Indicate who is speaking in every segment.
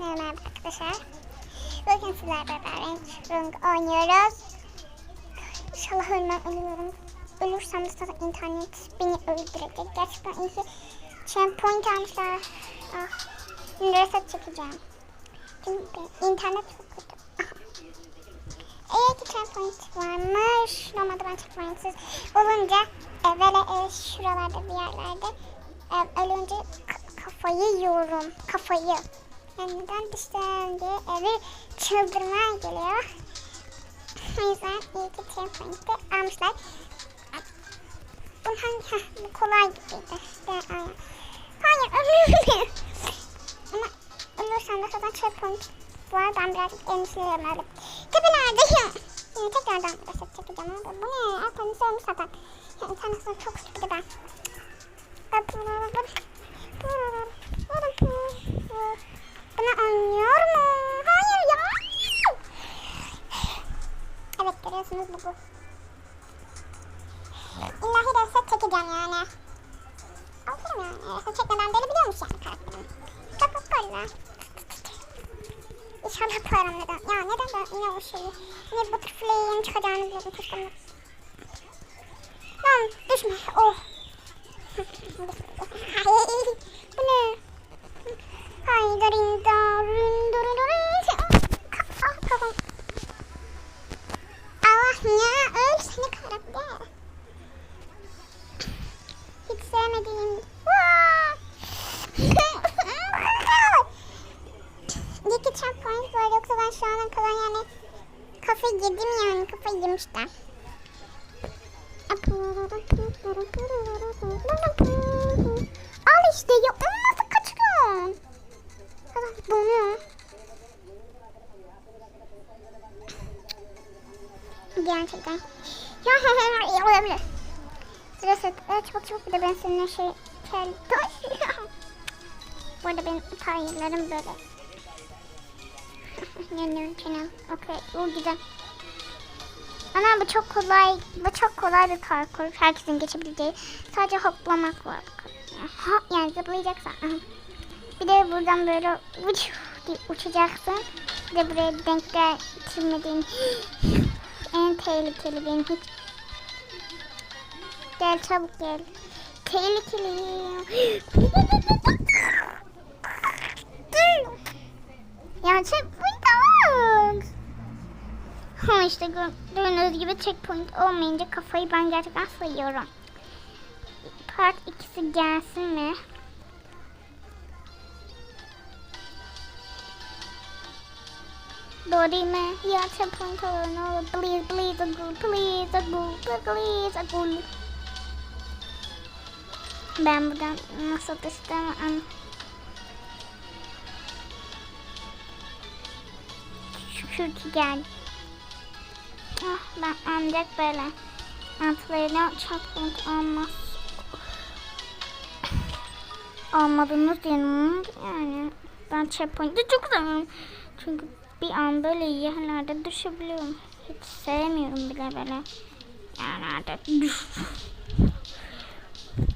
Speaker 1: Merhaba arkadaşlar. Bugün sizlerle beraber Rung oynuyoruz. İnşallah ölmem ölüyorum. Ölürsem de zaten internet beni öldürecek. Gerçekten iyi ki checkpoint almışlar. Ah. Reset çekeceğim. Çünkü internet çok kötü. Ah. İyi ki checkpoint varmış. Normalde ben checkpointsiz olunca e, böyle şuralarda bir yerlerde e, ölünce ka- kafayı yiyorum. Kafayı. Yani neden düştüm diye evi çıldırmaya geliyor. O yüzden iyi ki checkpoint'i almışlar. Bu hangi? Heh, bu kolay gibiydi. İşte, aynen. Hayır ölüyorum. Ama ölürsem de zaten checkpoint var. Ben birazcık endişeliyim öyle. Tabii nerede? Yine tekrardan reset çekeceğim abi. Bu ne? Zaten söylemiş zaten. Ya, internet çok sıkıntı ben. Bana oynuyor mu? Hayır ya. Evet görüyorsunuz bu bu. İllahi reset çekeceğim yani. Aferin yani. Reset çekmeden böyle biliyormuş yani karakterim. Çok çok böyle. İnşallah param neden. Ya neden ben yine o şeyi. Yine butterfly'in çıkacağını biliyordum kuşlarımda. Lan düşme. Oh. Ay, bu ne? Hayda rinda 2 çarp point var yoksa ben şu ana kadar yani kafayı yedim yani kafayı yemişler. Al işte ya onu nasıl kaçırıyorsun? Adam donuyor. Gerçekten. Ya he he he olabilir. Stres et. Evet çabuk çabuk bir de ben seninle şey... Kel... Bu arada benim tarihlerim böyle. Yanıyorum çenem. Okey. Bu güzel. Ana bu çok kolay. Bu çok kolay bir parkur. Herkesin geçebileceği. Sadece hoplamak var. Ha, yani zıplayacaksan. Aha. Bir de buradan böyle uç diye uçacaksın. Bir de buraya denk getirmediğin en tehlikeli benim hiç. Gel çabuk gel. Tehlikeli. ya checkpoint bak. Ha işte gördüğünüz gibi checkpoint olmayınca kafayı ben gerçekten sayıyorum. Part ikisi gelsin mi? Dorime, ya checkpoint olur ne olur. Please, please, agul, please, agul, please, agul. Ben buradan nasıl. Şükür ki geldi. Ah ben ancak böyle atlayacağım checkpoint olmaz. Almadınız diyelim yani ben checkpoint'i çok seviyorum. Çünkü bir an böyle yerlerde düşebiliyorum. Hiç sevmiyorum bile böyle yerlerde düş.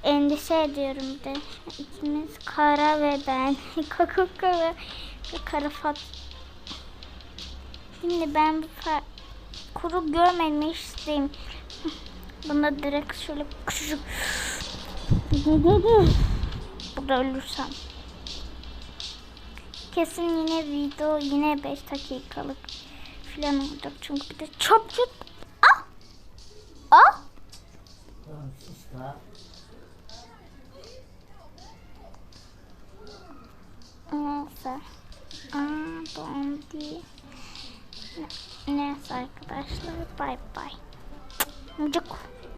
Speaker 1: Endişe ediyorum de. İkimiz Kara ve ben. Kakuka ve Kara Fat. Şimdi ben bu kuru görmemek isteyeyim. Bunda direkt şöyle küçücük. Burada ölürsem. Kesin yine video yine 5 dakikalık falan olacak. Çünkü bir de çok... Ah! Ah! Neyse. Aa, değil. Neyse arkadaşlar. Bay bay. Mucuk.